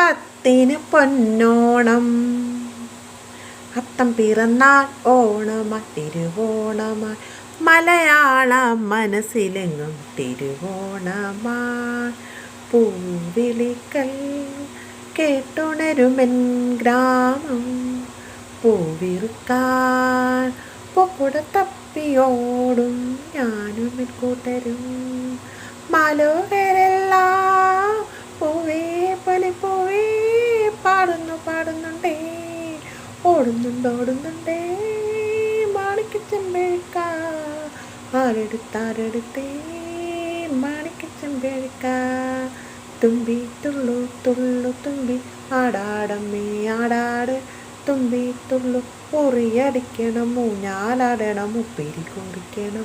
ഓണത്തിന് പൊന്നോണം. അത്തം പിറന്നാൾ ഓണമായി തിരുവോണമായി മലയാള മനസ്സിലെങ്ങും തിരുവോണമായി പൂവിളിക്കൽ കേട്ടുണരുമെൻ ഗ്രാമം. പൂവിറുക്കാൻ പൊക്കുട തപ്പിയോടും ഞാനും കൂട്ടരും. മാലോകരെല്ലാം ഓടുന്നുണ്ട് ഓടുന്നുണ്ടേ. മാണിക്ക ചെമ്പേഴ്ക്ക. ആരെടുത്താരെടുത്തേ മാണിക്ക ചെമ്പേഴ്ക്ക. തുമ്പി തുള്ളു തുള്ളു തുമ്പി. ആടാടമ്മേ ആടാട്. തുമ്പി തുള്ളു. പൊറിയടിക്കണം ഊഞ്ഞാലാടണം ഉപ്പേരി കുടിക്കണം